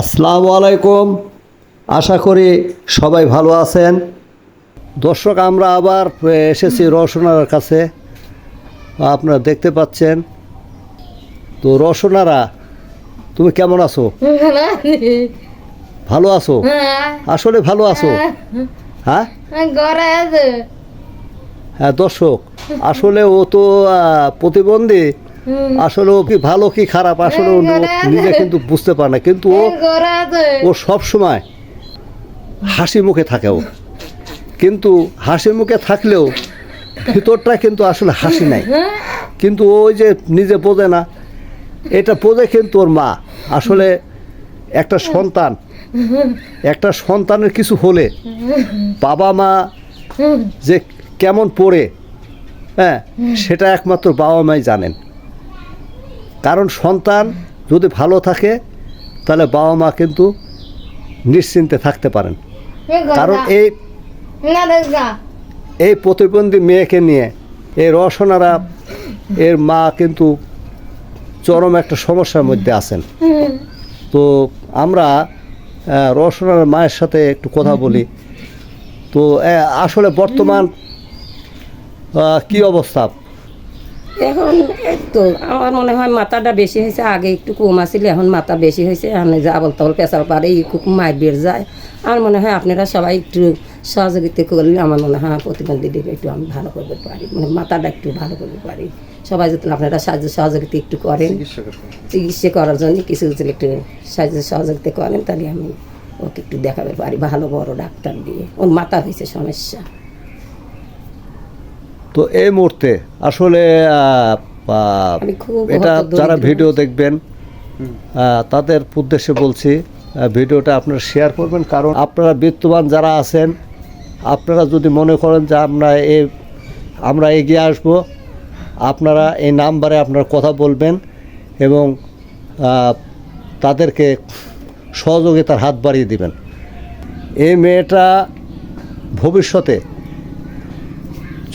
আসসালামু আলাইকুম। আশা করি সবাই ভালো আছেন। দর্শক আমরা আবার এসেছি রসনার কাছে। আপনারা দেখতে পাচ্ছেন। তো রসনারা তুমি কেমন আছো? ভালো আছো। আসলে ভালো আছো? হ্যাঁ। হ্যাঁ? দর্শক আসলে ও তো প্রতিবন্ধী আসলে ও কি ভালো কি খারাপ? আসলে ও নিজে কিন্তু বুঝতে পারে না। কিন্তু ও ও সব সময় হাসি মুখে থাকে ও। কিন্তু হাসি মুখে থাকলেও ভিতরটা কিন্তু আসলে হাসি নাই। কিন্তু ও ওই যে নিজে বোঝে না এটা বোঝে কিন্তু ওর মা। আসলে একটা সন্তান একটা সন্তানের কিছু হলে বাবা মা যে কেমন পড়ে হ্যাঁ সেটা একমাত্র বাবা মাই জানেন। কারণ সন্তান যদি ভালো থাকে তাহলে বাবা মা কিন্তু নিশ্চিন্তে থাকতে পারেন। কারণ এই এই প্রতিবন্ধী মেয়েকে নিয়ে এই রসনারা এর মা কিন্তু চরম একটা সমস্যার মধ্যে আছেন। তো আমরা রসনার মায়ের সাথে একটু কথা বলি। তো আসলে বর্তমান কি অবস্থা? এখন তো আমার মনে হয় মাথাটা বেশি হয়েছে আগে একটু কম আছিল এখন মাথা বেশি হয়েছে এখন আবল তাবল পেশার পারে খুব মায়ের বের যায়। আমার মনে হয় আপনারা সবাই একটু সহযোগিতা করলে আমার মনে হয় প্রতিবন্ধীদের একটু আমি ভালো করতে পারি মানে মাথাটা একটু ভালো করতে পারি। সবাই যদি আপনারা সাহায্য সহযোগিতা একটু করেন। চিকিৎসা করার জন্য কিছু যদি একটু সাহায্য সহযোগিতা করেন তাহলে আমি ওকে একটু দেখাতে পারি ভালো বড় ডাক্তার দিয়ে। ওর মাথা হয়েছে সমস্যা। তো এই মুহূর্তে আসলে এটা যারা ভিডিও দেখবেন তাদের উদ্দেশ্যে বলছি ভিডিওটা আপনারা শেয়ার করবেন। কারণ আপনারা বিত্তবান যারা আছেন আপনারা যদি মনে করেন যে আমরা এ আমরা এগিয়ে আসব আপনারা এই নাম্বারে আপনারা কথা বলবেন এবং তাদেরকে সহযোগিতার হাত বাড়িয়ে দিবেন। এই মেয়েটা ভবিষ্যতে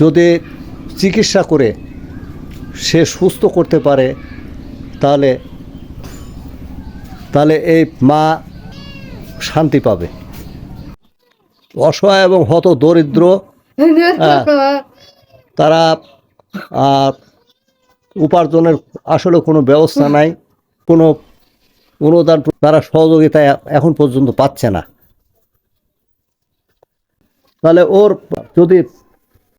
যদি চিকিৎসা করে সে সুস্থ করতে পারে, তাহলে তাহলে এই মা শান্তি পাবে। অসহায় এবং হত দরিদ্র তারা উপার্জনের আসলে কোনো ব্যবস্থা নাই, কোনো অনুদান তারা সহযোগিতা এখন পর্যন্ত পাচ্ছে না। তাহলে ওর যদি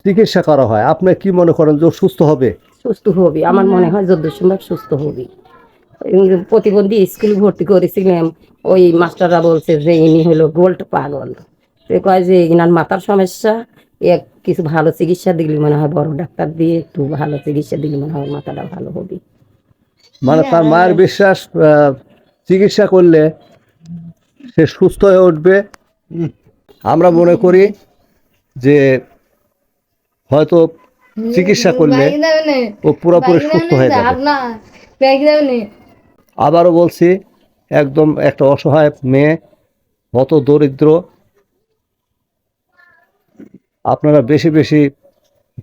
চিকিৎসা করা হয়। আপনি কি মনে করেন যে সুস্থ হবে? সুস্থ হবি। আমার মনে হয় যত সম্ভব সুস্থ হবি। প্রতিবন্ধী স্কুল ভর্তি করেছিলাম। ওই মাস্টাররা বলছে যে ইনি হলো গোল্ড পাগল। সে কয় যে ইনার মাথার সমস্যা। এক কিছু ভালো চিকিৎসা দিলে মনে হয় বড় ডাক্তার দিয়ে একটু ভালো চিকিৎসা দিলে মনে হয় মাথাটা ভালো হবে। মানে তার মায়ের বিশ্বাস চিকিৎসা করলে সে সুস্থ হয়ে উঠবে। আমরা মনে করি যে হয়তো চিকিৎসা করলে ও পুরোপুরি সুস্থ হয়ে যাবে। আবারও বলছি একদম একটা অসহায় মেয়ে হত দরিদ্র। আপনারা বেশি বেশি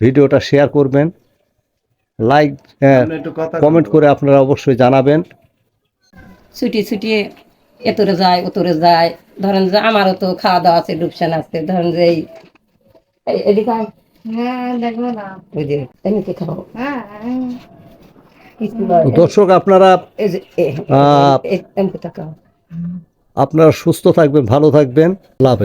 ভিডিওটা শেয়ার করবেন। লাইক কমেন্ট করে আপনারা অবশ্যই জানাবেন। ছুটি ছুটি এতরে যায় ওতরে যায়। ধরেন যে আমারও তো খাওয়া দাওয়া আছে ডুবসান আছে ধরেন যে এই হ্যাঁ হ্যাঁ দর্শক আপনারা আপনারা সুস্থ থাকবেন ভালো থাকবেন লাভ